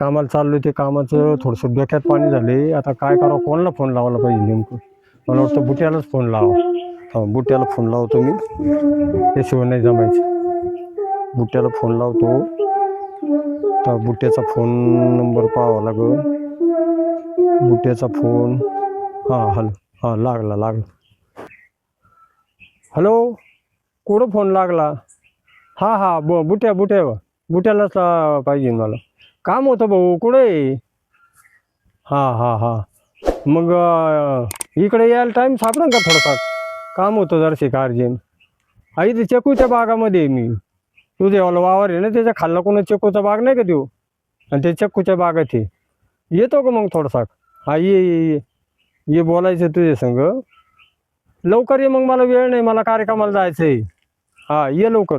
कामाला चाललो ते कामाचं थोडंसं डोक्यात पाणी झाले. आता काय करावं? कोणाला फोन लावायला पाहिजे नेमकं. मला वाटतं बुट्यालाच फोन लावा. हा बुट्याला फोन लावतो मी. त्याशिवाय नाही जमायचं. बुट्याला फोन लावतो. तर बुट्याचा फोन नंबर पाहावा लागेल. बुट्याचा फोन. हां हॅलो. हां लागला लागला. हॅलो? कुठं फोन लागला? हां हां ब बुट्या बुट्या बुट्यालाच पाहिजे मला. काम होतं भाऊ कुठे आहे? हां हां हां. मग इकडे यायला टाईम सापडा का थोडंफार? काम होतं जरासे का अर्जंट आई ते चकूच्या बागामध्ये मी. तुझे वाला वावर आहे ना त्याच्या खाल्ला कोणा चकूचा बाग नाही का देऊ? आणि ते चक्कूच्या बागात आहे. येतो का मग थोडासा हा ये ये ये. ये बोलायचं तुझ्या संग. लवकर ये मग मला वेळ नाही मला कार्यक्रमाला जायचं आहे हा ये लवकर.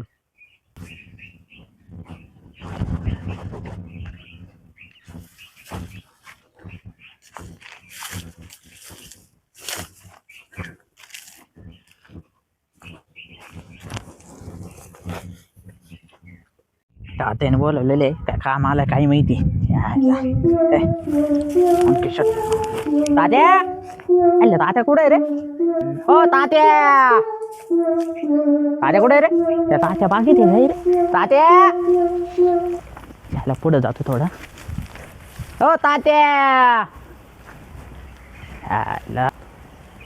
तात्याने बोलवलेले काय काम आलं काही माहिती. तात्या! अरे तात्या कुठे रे? हो तात्या! तात्या कुठे रे? त्या तात्या आहे नाही रे. तात्या! याला पुढे जातो थोडा. हो तात्या.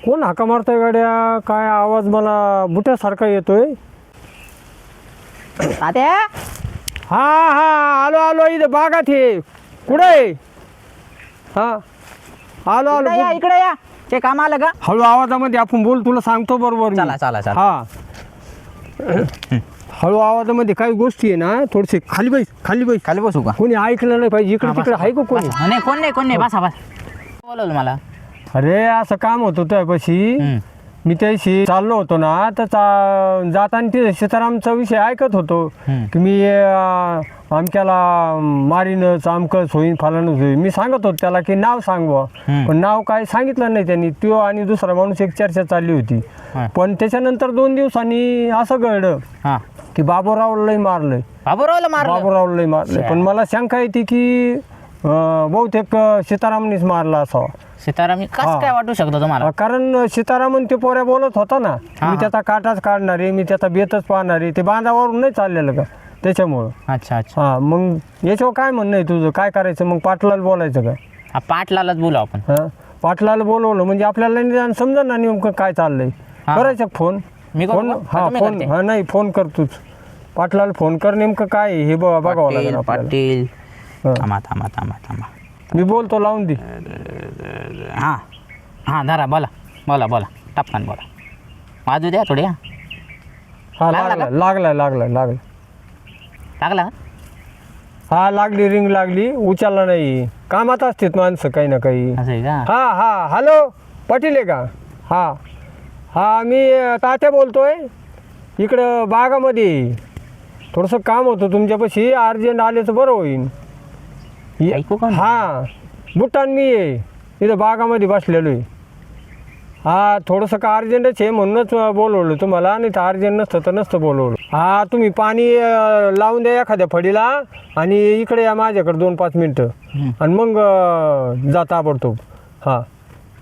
कोण हाका मारतोय गाड्या? काय आवाज मला बुट्यासारखा येतोय? तात्या! हा हा आलो आलो इथं बागात आहे कुठं आहे? हा आलो आलो. इकडे या इकडे या. ते काम आलं का हळू आवाजामध्ये आपण बोल तुला सांगतो बरोबर मी. चला चला चला. हा. हळू आवाजामध्ये काही गोष्टी आहे ना थोडीशी खाली बैस खाली बैस. खाली बसू का? कोणी ऐकलं नाही पाहिजे इकडे हा, तिकडे. आहे का कोणी? बसा. नाही कोण नाही कोण नाही. बसा बस. बोलवलं मला. अरे असं काम होतं तुझ्यापाशी हम्म. मी त्याशी चाललो होतो ना तर चा- जाताना ते सीतारामचा विषय ऐकत होतो. की मी अमक्याला मारीनच अमकच होईन फलानच होईन. मी सांगत होतो त्याला की नाव सांग. पण नाव काय सांगितलं नाही त्यांनी. तो आणि दुसरा माणूस एक चर्चा चालली होती. पण त्याच्यानंतर दोन दिवसांनी असं घडलं हा. की बाबूरावला लय मारलंय. बाबूरावला मारलं? बाबूरावला लय मारलंय. पण मला शंका येते की अं, बहुतेक अं, सीतारामनीच मारला असावा. सीताराम कस. काय वाटू शकतो तुम्हाला? कारण सीतारामन ते पोऱ्या बोलत होता ना. हा, मी. त्याचा काटाच काढणार आहे मी त्याचा बेतच पाहणार आहे ते बांधावरून नाही चाललेलं का? त्याच्यामुळं. अच्छा अच्छा. हा मग याच्यावर काय म्हणणं आहे तुझं? काय करायचं? मग पाटलाला बोलायचं का? हा पाटलालाच बोलू आपण. हा? पाटलाला बोलवलं म्हणजे आपल्याला निदान समजा ना नेमकं काय चाललंय. हा. करायचं फोन. मी करू फोन का? हा तुम्ही फोन. करते? हा नाही फोन कर तूच. पाटलाला फोन कर नेमकं काय आहे हे बघ- बघावं लागेल पाटील आपल्याला. पाटील. थांबा थांबा थांबा थांबा. मी बोलतो लावून दे. हा. हा धरा बोला. बोला बोला. टपकान बोला. वाजू द्या थोडी हा. हा लागला लागला लागलाय लागला का? हा लागली रिंग लागली. उचलला नाही. कामात असतात माणसं काही ना काही. असं आहे का? हा हा. हॅलो पाटील आहे का? हा. हा मी अ, तात्या बोलतोय. इकडं बागामध्ये. थोडंसं काम होतं तुमच्यापाशी. अर्जंट आले तर बरं होईल ये- ऐकू का? हा बुट्टान मी आहे इथं बागामध्ये बसलेलो आहे. हा थोडंसं का अर्जंटच आहे म्हणूनच बोलवलं तुम्हाला. नाही तर अर्जंट नसतं तर नसतं बोलवलं. हा तुम्ही पाणी अ, लावून द्या एखाद्या फडीला आणि इकडे या माझ्याकडे दोन पाच मिनटं. हम्म. आणि मग अ, जा ताबडतोब. हा.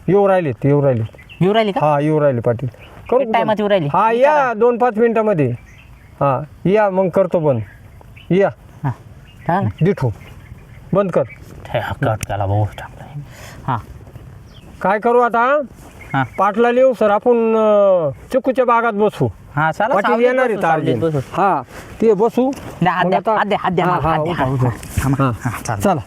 येऊ राहिलेत येऊ राहिलेत. येऊ राहिली का? हा येऊ राहिले पाटील. करू टायमात येऊ राहिली. हा या दोन पाच मिनिटामध्ये. हा या मग करतो बंद. या. हा. चालेल. दिठू. बंद कर ठे, कट केला भाऊ टाकला हा काय करू आता हा पाटला येऊ सर आपण चिकूच्या बागात बसू हा चला पाटील सावलीत येणार बसू, आहेत सावलीत अर्जंट. बसू. हा ते बसू द्या, हात मग द्या, आता- हात द्या, हात द्या, हा, मला, हा, हात द्या, उभा, हात उभा. द्या. थांबा. हा. हा, चालेल. चला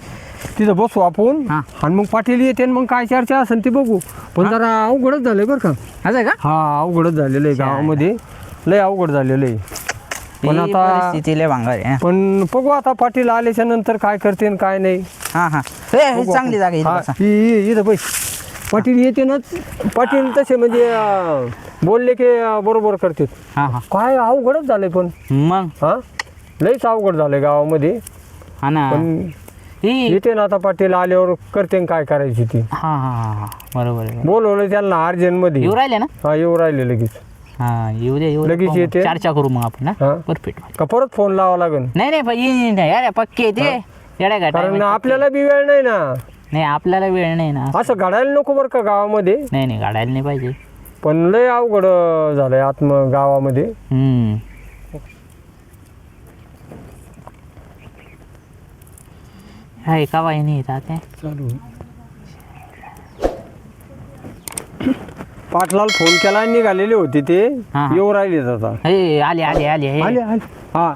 तिथं बसू आपण हा. आणि मग पाटील येते आणि मग काय चर्चा असेल ते बघू पण जरा अवघडच झालंय बरं का असं आहे का हा अवघडच झालेलं आहे गावामध्ये लय अवघड झालेलं आहे पण आता भांगार आहे पण बघू आता पाटील आल्याच्यानंतर काय करते आणि काय नाही. हा हा. हे, हे बघू चांगली. जागा आहे, इथं हा, बसा. इ- इ- इथं बैस. पाटील येते ना पाटील तसे म्हणजे अं, बोलले की अं, बरोबर करते. हा हा. काय अवघडच झालंय पण. मग? हा? लईच अवघड झालंय गावामध्ये. हा ना. पण ही येते ना आता पाटील आल्यावर करते काय करायची ती. हा हा हा हा. बरोबर आहे बोलवलं त्यांना अर्जंटमध्ये येऊ राहिले ना? हा येऊ राहिले लगेच. हा येऊ दे येऊ दे. लगेच. येते. चर्चा करू मग आपण हा. ना परफेक्ट. का परत फोन लावा लागेल नाही नाही पण येईन नाही. अरे पक्के ते येड्या का कारण time? आपल्याला बी वेळ नाही ना. नाही आपल्याला वेळ नाही ना. असं घडायला नको बरं का गावामध्ये. नाही नाही गाडायला नाही पाहिजे. पण लय अवघड झालंय आत्म गावामध्ये. हम्म. हाय का बाई नाही तात्या पाटलाल फोन केला आणि निघालेले होते ते. हा. येऊ राहिले आता. हे आले आले आले हे. आले आले. हा.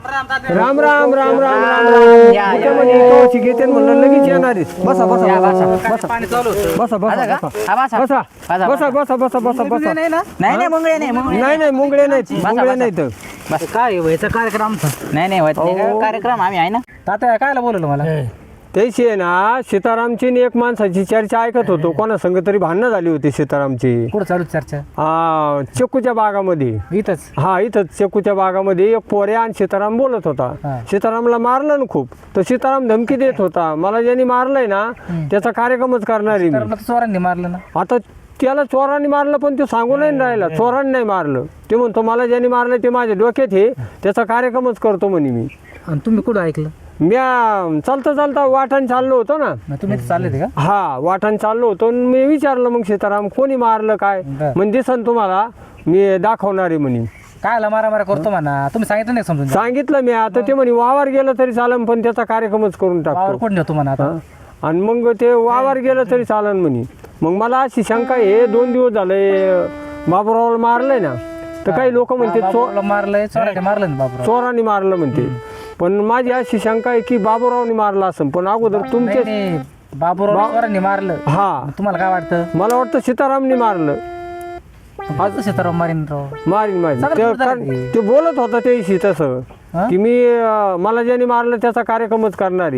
राम राम राम राम राम या, या, घेते म्हणलं लगेच येणार. बसा बसा या, बसा बसा. बसा बसा. बसा? बसा हा, बसा. बसा. बसा, बसा बसा. बसा बसा बसा नाही नाही मुंगळे नाही मुंगळे नाही नाही मुंगळे नाहीत मुंगळे बसा. नाहीत बस. काय व्हायचा कार्यक्रम. नाही नाही होत नाही? अहो. कार्यक्रम आम्ही आहे ना. तात्या कायला बोलवलं मला? त्याची आहे ना सीतारामची आणि एक माणसाची चर्चा ऐकत होतो. कोणा संग तरी भांडणं झाली होती सीतारामची. कुठं चालू चर्चा? हा चक्कूच्या बागामध्ये. इथंच? हा इथं चक्कूच्या बागामध्ये एक पोरे आणि सीताराम बोलत होता. हा. सीतारामला मारलं ना खूप. तर सीताराम धमकी देत होता. मला ज्यांनी मारलंय ना त्याचा कार्यक्रमच करणार आहे मी चोरांनी मारलं ना. आता त्याला चोरांनी मारलं पण ते सांगू नाही राहिला. चोरांनी नाही मारलं. ते म्हणतो मला ज्यांनी मारलं ते माझ्या डोक्यात हे त्याचा कार्यक्रमच करतो म्हणे मी. आणि तुम्ही कुठं ऐकलं? मी आ, चालता चालता वाटान चाललो होतो ना. मग तुम्ही चालले होते का? हा वाटान चाललो होतो आणि मी विचारलं मग सीताराम कोणी मारलं काय? बरं. म्हणजे दिसन तुम्हाला मी दाखवणार म्हणे. कायला मारा मारा करतो म्हणा? तुम्ही सांगितलं नाही समजून? सांगितलं मी आता ते म्हणे वावर गेलं तरी चालन पण त्याचा कार्यक्रमच करून वावर टाकतो कोण नेतो म्हणा आता? हा. आणि मग ते वावर गेलं तरी चालन म्हणे. मग मला अशी शंका आहे, हे दोन दिवस झाले बाबूरावला मारलंय ना. तर काही लोक म्हणते चो बाबूरावला मारलंय चोराने मारलं ना बाबूराव चोरांनी मारलं म्हणते. पण माझी अशी शंका आहे की बाबूरावनी मारलं असं पण अगोदर तुमचे नाही, नाही, बाबूराव चोरांनी मारलं. हा. तुम्हाला काय वाटतं? मला वाटतं सीतारामनी मारलं. आज मारीन राव मारीन मारीन. चांगलं ते कारण बोलत होता त्याशी तसं हा? की मी अं, मला ज्याने मारलं त्याचा कार्यक्रमच करणार.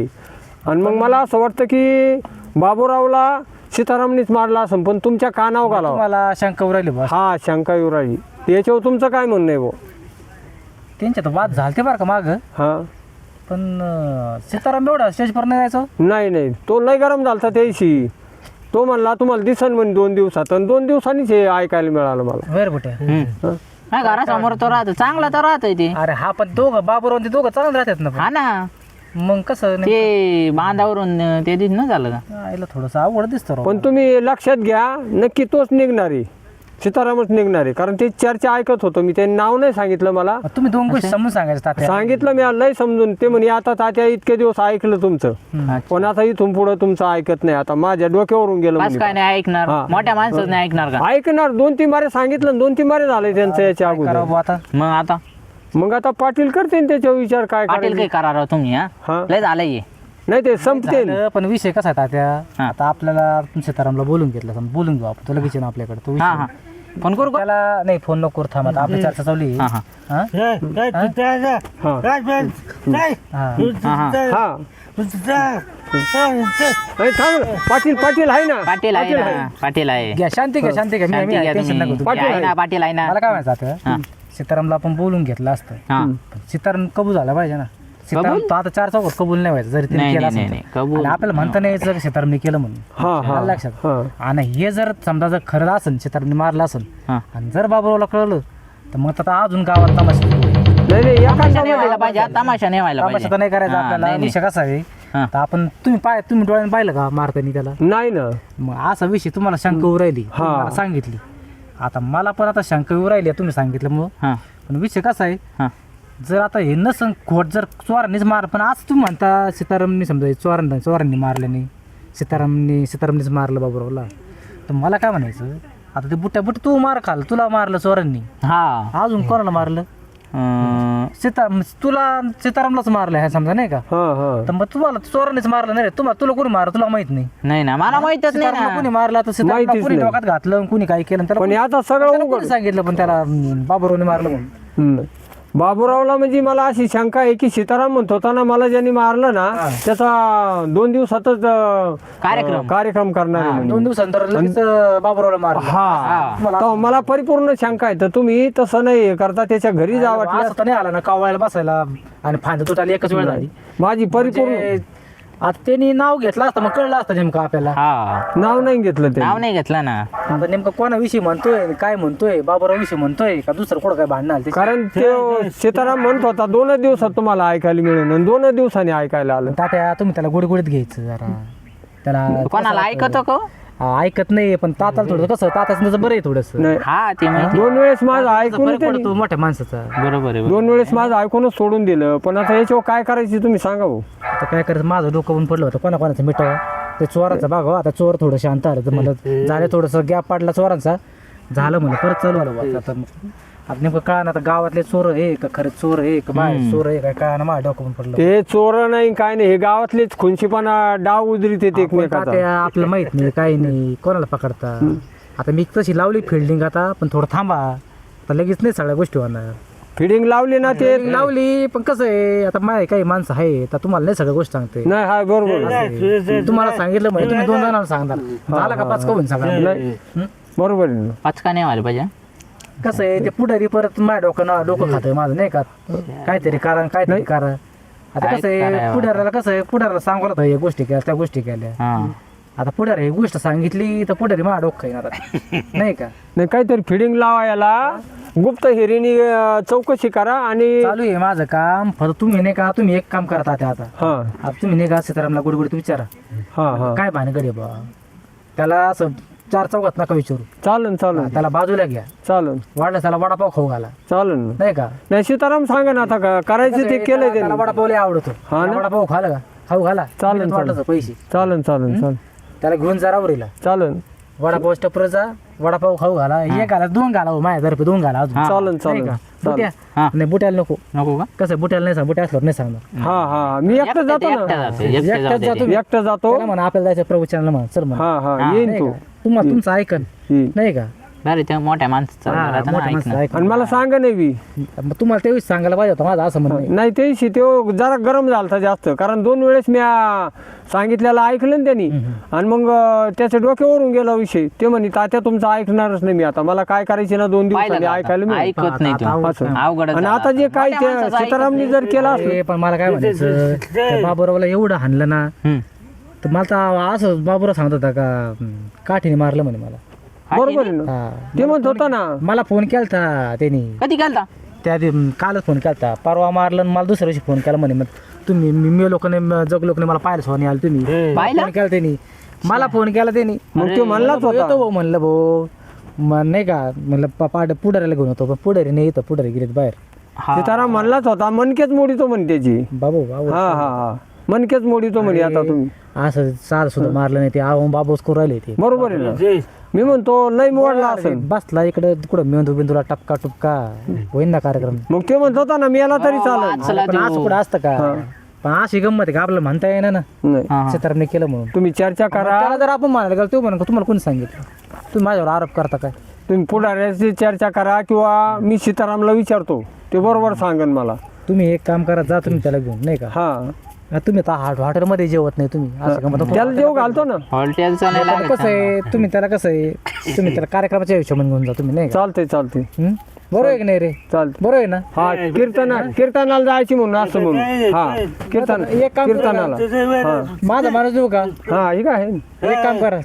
आणि मग मला असं वाटतं की बाबूरावला सीतारामनीच मारला असं पण तुमच्या कानावर घालावं. तुम्हाला शंका उरायली बस हा शंका राहिली याच्यावर तुमचं काय म्हणणं आहे भाऊ? त्यांच्यात वाद झालते बरं का माग. हा. पण अं, सीताराम एवढा स्टेजवर नाही जायचो? नाही नाही. तो लय गरम झालता त्याशी तो म्हणला तुम्हाला दिसन म्हणे दोन दिवसात. आणि दोन दिवसांनीच हे ऐकायला मिळालं मला. वेर कुठे? हं. नाही घरासमोर तो राहतो. चांगला तर राहतोय ते. अरे हा पण दोघं बाबूराव आणि ते दोघं चालत राहतात ना पण. हा ना. मग कसं नाही ते बांधावरून अं, ते दिन न झालं का? आईला थोडंसं अवघड दिसतं राव. पण तुम्ही लक्षात घ्या नक्की तोच निघणार. आहे सीतारामच निघणार आहे. कारण ते चर्चा ऐकत होतो. मी त्यांनी नाव नाही सांगितलं मला. तुम्ही दोन गोष्टी समजून सांगायचं तात्या. सांगितलं मी लय समजून. ते म्हणे आता तात्या इतके दिवस ऐकलं तुमचं. पण आता इथून पुढं तुमचं ऐकत नाही. आता माझ्या डोक्यावरून गेलं बस म्हणे. काय नाही ऐकणार. हा. मोठ्या माणसाच नाही ऐकणार का? ऐकणार. दोन तीन बारे सांगितलं दोन तीन बारे झाले त्यांचं याच्या अगोदर. बुवा आता? मग आता? मग आता पाटील करते ना त्याच्यावर विचार काय पाटील करायचं? काही करा राव तुम्ही हा? हा. लय झालंय हे. नाही ते संपते झालं, पण विषय कसा आहे तात्या? हा. आता आपल्याला सीतारामला बोलून घेतलं. समजा बोलून घेऊ आपण. तो लगेच येणं आपल्याकडे. तो हा विषय फोन करू का? त्याला नाही फोन नको करू थांब आता. आपली चर्चा चालू आहे. हा हा. हा? हा अरे थांब ना. पाटील पाटील आहे ना. पाटील आहे ना. पाटील आहे. घ्या शांती घ्या शांती घ्या. मी- शांती मी घ्या टेन्शन तुम्ही. नको घेऊ. पाटील आहे. ना पाटील आहे ना. मला काय माहिती आता? हा. सीतारामला आपण बोलून घेतलं असतं. हा. पण सीताराम कबूल झाला पाहिजे ना. सीताराम तो आता चार चौकात कबूल नाही व्हायचं. जरी तिने नाही, केलं नाही, असेल नाही, तर. कबूल. आणि आपल्याला म्हणता नाही यायचं की सीतारामने केलं म्हणून. हा हा. आलं लक्षात. हा. आणि हे जर समजा जर खरं असेल सीतारामने मारलं असेल हा. आणि जर बाबूरावला कळलं तर मग आता अजून गावात तमाशा सुरू होईल. नाही नाही तमाशा नाही एखादा व्हायला पाहिजे हा तमाशा नाही व्हायला तमाशा तर नाही करायचा हा, आपल्याला. नाही, नाही. विषय कसा आहे? हा. तर आपण तुम्ही पाय तुम्ही डोळ्याने पाहिलं का मारतानी त्याला नाही ना. मग असा विषय तुम्हाला शंका येऊ राहिली हा. तुम्ही मला सांगितली. आता मला पण आता शंका येऊ राहिली तुम्ही सांगितलं मग हा. पण विषय कसा आहे? हा. जर आता हे नसन खोट जर चोरांनीच मार पण आज तुम्ही म्हणता सीतारामनी समजा चोरांना चोरांनी मारलं नाही सीतारामनी सीतारामनीच मारलं बाबूरावला तर मला काय म्हणायचं आता ते बुट्ट्या बुट्ट तू मार खाल तुला मारलं चोरांनी. हा. अजून कोणाला मारलं? अं, सीता तुला सीतारामलाच मारलं हे समजा नाही का? हा हा. तर मग तुम्हाला चोरांनीच मारलं नाही रे. तुम्हाला तुला कोणी मारलं? तुला माहीत नाही. नाही ना मला माहितच नाही सीतारामला कोणी ना मारलं तर सीतारामला माहितीच कोणी नाही. डोक्यात घातलं कोणी काय केलं आणि त्याला पण आता सगळं त्याला उघड. कोणी सांगितलं पण त्याला बाबूरावने मारलं म्हणून. हम्म. बाबूरावला म्हणजे मला अशी शंका आहे की सीताराम म्हणत होता ना मला ज्यांनी मारलं ना त्याचा दोन दिवसातच अं, कार्यक्रम. कार्यक्रम करणार आहे म्हणे. दोन दिवसानंतर लगेच अं, बाबूरावला मारलं. हा. मला तर मला परिपूर्ण शंका आहे. तर तुम्ही तसं नाही करता त्याच्या घरी जा वाटलं. नाही आला ना कावळायला बसायला आणि फांद तुटायला एकच वेळ झाली. माझी परिपूर्ण म्हणजे आता त्यांनी नाव घेतलं असतं मग कळलं असतं नेमकं आपल्याला. हा. नाव नाही घेतलं ते नाव नाही घेतलं ना. आता नेमकं कोणाविषयी म्हणतोय काय म्हणतोय बाबूराव विषयी म्हणतोय का दुसरं कुठं काय भांडण आलं ते कारण ते सीताराम म्हणत होता दोनच दिवसात तुम्हाला ऐकायला मिळेल आणि दोनच दिवसांनी ऐकायला आलं. तात्या तुम्ही त्याला गुडगुडीत घ्यायचं जरा. त्याला कोणाला ऐकतो का ऐकत नाही पण ताताला थोडं कसं ताताच त्याचं बरं आहे थोडस. नाही. हा ते माहिती दोन वेळेस माझं ऐकून त्यांनी पडतो मोठ्या माणसाचा. बरोबर आहे दोन वेळेस माझं ऐकूनच सोडून दिलं पण आता याच्यावर काय करायची तुम्ही सांगा भाऊ. आता काय करायचं माझं डोकं पण पडलं होतं कोणा कोणाचं मिठावं. ते चोराचं बाग आता चोर थोडं शांत आलं तर मला झालं थोडंसं गॅप पडला चोरांचा. झालं म्हणलं परत चालू आलं. आता आता नेमकं काय आता गावातले चोर आहे का खरंच चोर आहे का बाहेर चोर आहे काय काय ना माझं डोकं पण पडलं. ते चोर नाही काय नाही हे गावातलेच खुनशीपणा डाव उजरीत येते एकमेकाचा. आपल्याला माहीत नाही काही नाही कोणाला पकडता? आता मी तशी लावली फिल्डिंग आता पण थोडं थांबा. आता लगेच नाही सगळ्या गोष्टी होणार. फिडिंग लावली ना ते? लावली पण कसं आहे आता माझे काही माणसं आहे तर तुम्हाला नाही सगळ्या गोष्टी सांगते नाही हा बरोबर. तुम्हाला सांगितलं म्हणजे तुम्ही दोन जणांना सांगणार. झाला का पाच करून सांगा नाही? बरोबर आहे. ना पचका नाही व्हायला पाहिजे? कसं आहे ते पुढारी परत माझ्या डोकं ना डोकं खातंय माझं नाही का? काहीतरी कारण काहीतरी कारण. आता कसं आहे? पुढाऱ्याला कसं आहे पुढाऱ्याला सांगू होतं या गोष्टी केल्या त्या गोष्टी केल्या. आता पुढारी ही गोष्ट सांगितली तर पुढारी माझ्या डोकं आता. नाही का? नाही काहीतरी फिडिंग लावा याला. गुप्त हिरीनी चौकशी करा आणि चालू आहे माझं काम. फक्त तुम्ही नाही का तुम्ही एक काम करता ते आता. हा. आता तुम्ही नाही का सीतारामला गुडगुडीत विचारा. हा हा. काय भानगड आहे बा? त्याला असं चार चौकात नका विचारू. चालन चालन. त्याला बाजूला घ्या. चालन. वाढलं त्याला वडापाव खाऊ घाला. चालन नाही का? नाही सीताराम सांगा ना आता का करायचं ते केलंय त्याला त्यांनी. वडापाव लय आवडतो. हा ना? वडापाव खाला का? खाऊ घाला. चालेल, वाटलं तर पैसे. चालन चालन चालन. त्याला घेऊन जा रावरीला. चालन. वडापाव स्टपर जा वडापाव खाऊ घाला. एक घाला दोन घाला हो, माझ्यातर्फे दोन घाला अजून. चालन नाही चालन. बुट्या. हा. नाही बुट्याला नको. नको का? कसं बुट्याला नाही सांग बुट्या असल्यावर नाही सांगणार. हा हा. मी एकटं जातो एकटा ना जातो एकटा जातो. एकटं जातो. त्याला म्हणा आपल्याला जायचं प्रवचनाला म्हणा. चल म्हणा. हा हा. हा. येईन तू? तुम्हाला तुमचं ऐकन. नाही का बरं त्या मोठ्या माणसाचं हा, राहतं ना मोठ्या ऐक माणसाचं ना. ऐकन. आणि मला सांगा नाही बी मग तुम्हाला तेवीस सांगायला पाहिजे होतं माझं असं म्हणणं आहे. नाही ते तो जरा गरम झालता जास्त कारण दोन वेळेस मी आ, सांगितलेलं ऐकलं ना त्यांनी आणि मग अं, त्याच्या डोक्यावरून गेला विषय ते म्हणे तात्या तुमचं ऐकणारच नाही मी आता मला काय करायचे ना दोन दिवसांनी का ऐकायला? मिळेल ऐकत नाही आता- तू असं. अवघडच आणि झालं आता जे काय मोठ्या त्या माणसाचं ऐकत सीतारामनी. जर केलं असलं पण मला काय म्हणायचं त्या बाबूरावला एवढं हाणलं ना हम्म. तर मला तर असं बाबूराव सांगत होता का काठीने मारलं म्हणे मला. बरोबर आहे ना. हा. ते म्हणत होता ना. मला फोन केलता त्यांनी. कधी केलता? त्या कालच फोन केलता. परवा मारलं आणि मला दुसऱ्या दिवशी फोन केला म्हणे. मग तुम्ही मी मी लोकांनी जग लोकांनी मला पाहिलं सोनी आलं तुम्ही. पाहिलं? फोन केला त्यांनी. मला फोन केला त्यांनी. मग तो म्हणलाच येतो होता. भाऊ म्हणलं भाऊ. मग नाही का म्हणलं पा- पाड पुढाऱ्याला घेऊन होतो पण पुढारी नाही येतं पुढारी गेलेत बाहेर. हा. सीताराम म्हणलाच होता. मनकेच मोडीतो म्हणे त्याची. बाबू बाबू. हा हा हा. मनकेच मोडीतो म्हणे आता तुम्ही. असं सार सुद्धा मारलं नाही ते. आव बाबूच करू राहिले ते. बरोबर आहे ना. मी म्हणतो लय मोडला असेल बसला इकडे कुठं मेंदू बिंदूला टपका टुपका. होईन ना कार्यक्रम. मग ते म्हणत होता ना मी याला तरी चालेल. पण असं. कुठं असतं का? पण अशी गंमत आहे का? आपल्याला म्हणता येईना ना. नाही. सीतारामने केलं म्हणून. तुम्ही चर्चा करा. त्याला जर आपण म्हणायला गेलो तो म्हणा तुम्हाला कोणी सांगितलं? तुम्ही माझ्यावर आरोप करता काय? तुम्ही पुढाऱ्याची चर्चा करा किंवा मी सीतारामला विचारतो. ते बरोबर सांगन मला. तुम्ही एक काम करा जा तुम्ही त्याला घेऊन नाही का? हा, तुम्ही आता हॉट- हॉटेलमध्ये जेवत नाही तुम्ही. असं का म्हणतो त्याला जेव घालतो ना. हॉटेलचं नाही लागत कसं आहे? तुम्ही त्याला कसं आहे? तुम्ही त्याला कार्यक्रमाच्या हिशोबाने घेऊन जा तुम्ही नाही का? चालते चालते हं? बरोबर आहे की नाही रे? चालते बरोबर आहे ना? हा कीर्तना कीर्तनाला जायची म्हणून असं म्हणून. हा कीर्तन एक काम करा. कीर्तनाला. हा. माझा माणूस देऊ का? हा हे काय? आहे? एक काम करा.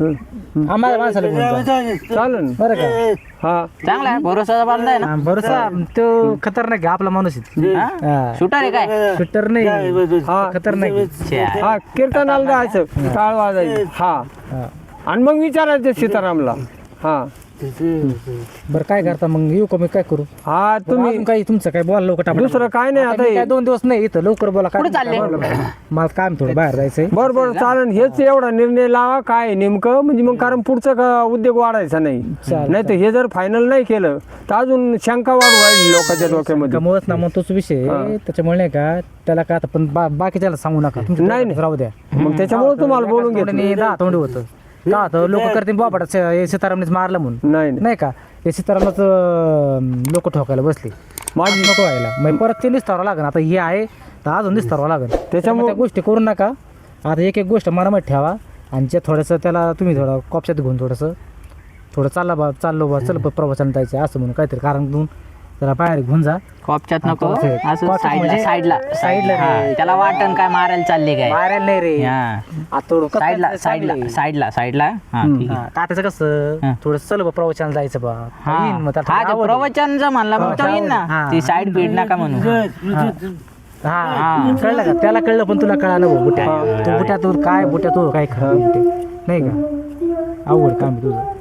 हा, माझ्या माणसाला घेऊन जा. चालेल. बरं का? हा. चांगला आहे भरोसा बांधला आहे ना? हा, भरोसा तो खतरनाक आहे आपला माणूस आहे. हा? हा. शूटर आहे काय? शूटर नाही. हा. खतरनाक आहे. छ्या. हा कीर्तनाला जायचं. टाळ वाजायची. हा. हा. आणि मग विचारायचं सीतारामला. हा. बरं काय करता मग? येऊ का मी? काय करू? हा तुम्ही काय तुमचं काय बोला लवकर टाका दुसरं काय नाही आता काय हे. दोन दिवस नाही इथं लवकर बोला काय कुठं चालले? मला काम थोडं बाहेर जायचंय. बरं बरं चालेल. हेच एवढा निर्णय लावा काय आहे नेमकं म्हणजे मग कारण पुढचं का उद्योग वाढायचा नाही. चालेल, नाही तर हे जर फायनल नाही केलं तर अजून शंका वाढ व्हायची लोकांच्या डोक्यामध्ये. कमवत ना मग तोच विषय आहे. त्याच्यामुळे नाही का त्याला काय आता पण बा- बाकीच्याला सांगू नका. तुमच्या नाही, डोक्यात राहू द्या. मग त्याच्यामुळे तुम्हाला बोलून घेतलं. तोंडाने दहा तोंडी होतं. का होतं लोक करते बाबा सीतारामनेच मारलं म्हणून. नाही नाही. का? हे सीतारामच लोक ठोकायला बसले. माझी नको व्हायला. मग परत ते निस्तारावं लागेल. आता हे आहे तर अजून निस्तारावं लागेल. त्याच्यामुळे त्या गोष्टी करू नका. आता एक एक गोष्ट मनामध्ये ठेवा. आणि जे थोडंसं त्याला तुम्ही थोडं कॉपशात घेऊन थोडंसं थोडं चालला बा चाललो बा चल प्रवचन जायचं असं म्हणून काहीतरी कारण देऊन त्याला बाहेर घेऊन जा. कॉपच्यात नको हा, तो असेल. असं कॉपच्यात साईडला म्हणजे साईडला. साईडला हा, रे. त्याला वाटण काय मारायला चालले काय? मारायला नाही रे. हा. आता थोडं कसं साईडला काय साईडला? साईडला साईडला? हा ठीक आहे. हा, तात्याचं कसं? हा. थोडं चल बा प्रवचन जायचं बा. हा. येईन मग त्याला हा थोडी ते आवड आहे. प्रवचनचं म्हणला मग तो येईन ना. हा. ती साईड बीड नका म्हणू हा. हा. कळलं का? त्याला कळलं पण तुला कळालं भाऊ बुट्या. तू बुट्या तू काय बुट्या तू काय खरं नाही ते. नाही का? आवड काम आहे तुझं.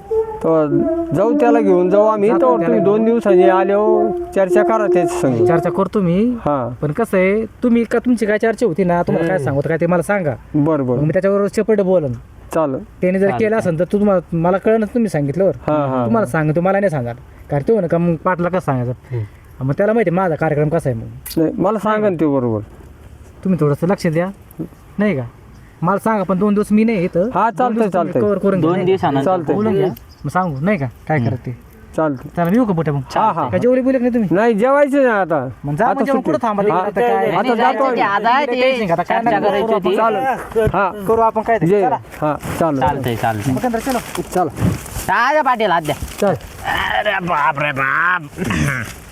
तर जाऊ त्याला घेऊन जाऊ आम्ही. जातो तर त्याला तुम्ही दोन दिवसांनी आल्यावर चर्चा करा त्याच्या संग. चर्चा करतो मी. हा. पण कसं आहे तुम्ही का तुमची काय चर्चा होती ना तुम्हाला काय सांगतो काय ते मला सांगा. बरं मग बरं. मी त्याच्याबरोबर सेपरेट बोलन. चालेल. त्याने जर केलं असेल तर तू तुम्हाला मला कळलं तुम्ही सांगितल्यावर. हा हा. तुम्हाला सांगतो मला नाही सांगा कारण तो ना का मग पाटला कसं सांगायचं? मग त्याला माहिती आहे माझा कार्यक्रम कसा आहे मग. नाही मला सांगा ना ते बरोबर. तुम्ही थोडंसं लक्ष द्या. नाही का? मला सांगा पण दोन दिवस मी नाही येतं हा, चालतंय, चालतंय. कवर करून घ्या, दोन नाही का? दिवसानंतर चालतंय. बोलून घ्या. मग सांगू नाही का? काय करत? ते चालतं चला मी येऊ का बोट्या मग? हा हा. काय जेवढे बोलले का नाही तुम्ही? नाही जेवायचं नाही आता. मग जा आता म्हणजे सुट्टी. कुठं थांबा हा, आता काय आता नाही, जातो आम्ही. आता काय चर्चा करायची करू होती चालेल. हा. करू आपण काय ते. जे. चला. हा चालेल. चालतंय चालतंय. मकंदर चलो. चला. पाटील द्या चल. अरे बाप रे बाप.